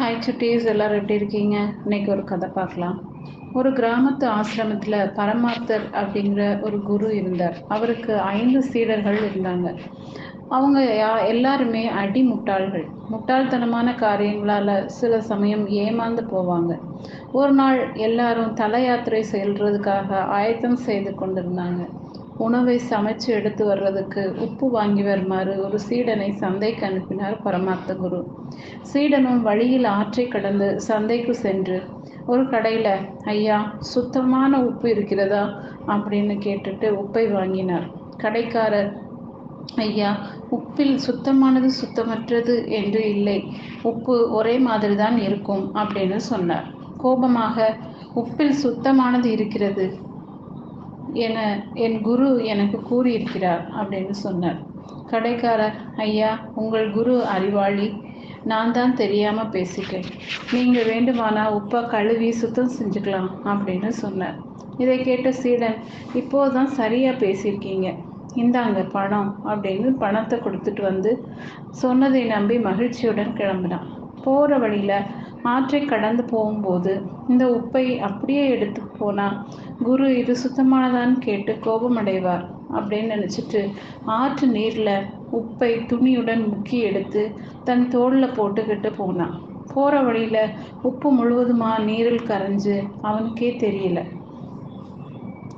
Hi சுட்டீஸ் எல்லோரும் எப்படி இருக்கீங்க? இன்னைக்கு ஒரு கதை பார்க்கலாம். ஒரு கிராமத்து ஆசிரமத்தில் பரமாத்தர் அப்படிங்கிற ஒரு குரு இருந்தார். அவருக்கு ஐந்து சீடர்கள் இருந்தாங்க. அவங்க யா எல்லாருமே அடி முட்டாள்கள் முட்டாள்தனமான காரியங்களால் சில சமயம் ஏமாந்து போவாங்க. ஒரு நாள் எல்லாரும் தல யாத்திரை செல்றதுக்காக ஆயத்தம் செய்து கொண்டிருந்தாங்க. உணவை சமைச்சு எடுத்து வர்றதுக்கு உப்பு வாங்கி வருமாறு ஒரு சீடனை சந்தைக்கு அனுப்பினார் பரமார்த்த குரு. சீடனும் வழியில் ஆற்றை கடந்து சந்தைக்கு சென்று ஒரு கடையில் ஐயா சுத்தமான உப்பு இருக்கிறதா? அப்படின்னு கேட்டுட்டு உப்பை வாங்கினார். கடைக்காரர் ஐயா உப்பில் சுத்தமானது சுத்தமற்றது என்று இல்லை. உப்பு ஒரே மாதிரி தான் இருக்கும் அப்படின்னு சொன்னார். கோபமாக உப்பில் சுத்தமானது இருக்கிறது. என என் குரு எனக்கு கூறியிருக்கிறார் அப்படின்னு சொன்னார். கடைக்காரர் ஐயா உங்கள் குரு அறிவாளி நான் தான் தெரியாமல் பேசிட்டேன். நீங்கள் வேண்டுமானா உப்பை கழுவி சுத்தம் செஞ்சுக்கலாம் அப்படின்னு சொன்னார். இதை கேட்ட சீடன் இப்போதான் சரியாக பேசியிருக்கீங்க. இந்தாங்க பணம் அப்படின்னு பணத்தை கொடுத்துட்டு வந்து சொன்னதை நம்பி மகிழ்ச்சியுடன் கிளம்பினான். போகிற வழியில் ஆற்றை கடந்து போகும்போது இந்த உப்பை அப்படியே எடுத்து போனால் குரு இது சுத்தமானதான்னு கேட்டு கோபமடைவார் அப்படின்னு நினச்சிட்டு ஆற்று நீரில் உப்பை துணியுடன் முக்கி எடுத்து தன் தோளில் போட்டுக்கிட்டு போனான் போகிற வழியில் உப்பு முழுவதுமா நீரில் கரைஞ்சு அவனுக்கே தெரியல.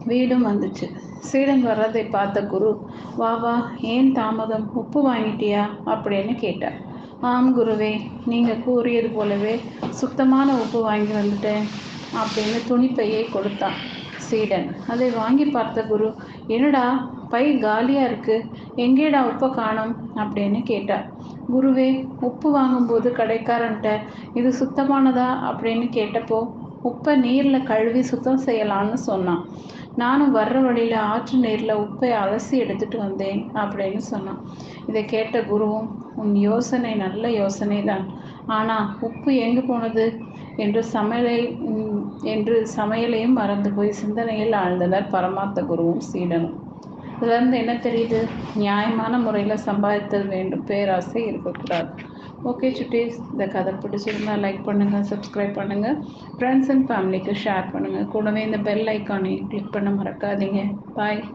வீடும் வந்துச்சு. சீடன் வர்றதை பார்த்த குரு வா வா ஏன் தாமதம்? உப்பு வாங்கிட்டியா? அப்படின்னு கேட்டார். ஆம் குருவே நீங்கள் கூறியது போலவே சுத்தமான உப்பு வாங்கி வந்துட்டேன் அப்படின்னு துணிப்பையை கொடுத்தான். சீடன் அதை வாங்கி பார்த்த குரு என்னடா பை காலியாக இருக்குது எங்கேடா உப்பை காணும் அப்படின்னு கேட்டார். குருவே உப்பு வாங்கும்போது கடைக்காரன்ட்ட இது சுத்தமானதா அப்படின்னு கேட்டப்போ உப்பை நீரில் கழுவி சுத்தம் செய்யலான்னு சொன்னான். நானும் வர்ற வழியில் ஆற்று நீரில் உப்பை அலசி எடுத்துட்டு வந்தேன் அப்படின்னு சொன்னான். இதை கேட்ட குருவும் உன் யோசனை நல்ல யோசனை தான் ஆனால் உப்பு எங்கே போனது? என்று சமையலை என்று சமையலையும் மறந்து போய் சிந்தனையில் ஆழ்ந்தனர் பரமார்த்த குருவும் சீடனும். இதுலேருந்து என்ன தெரியுது? நியாயமான முறையில் சம்பாதித்தல் வேண்டும். பேராசை இருக்கக்கூடாது. ஓகே சுட்டீஸ் இந்த கதை பிடிச்சிருந்தா லைக் பண்ணுங்கள் சப்ஸ்கிரைப் பண்ணுங்கள் ஃப்ரெண்ட்ஸ் அண்ட் ஃபேமிலிக்கு ஷேர் பண்ணுங்கள் கூடவே இந்த பெல் ஐக்கானை கிளிக் பண்ண மறக்காதீங்க பாய்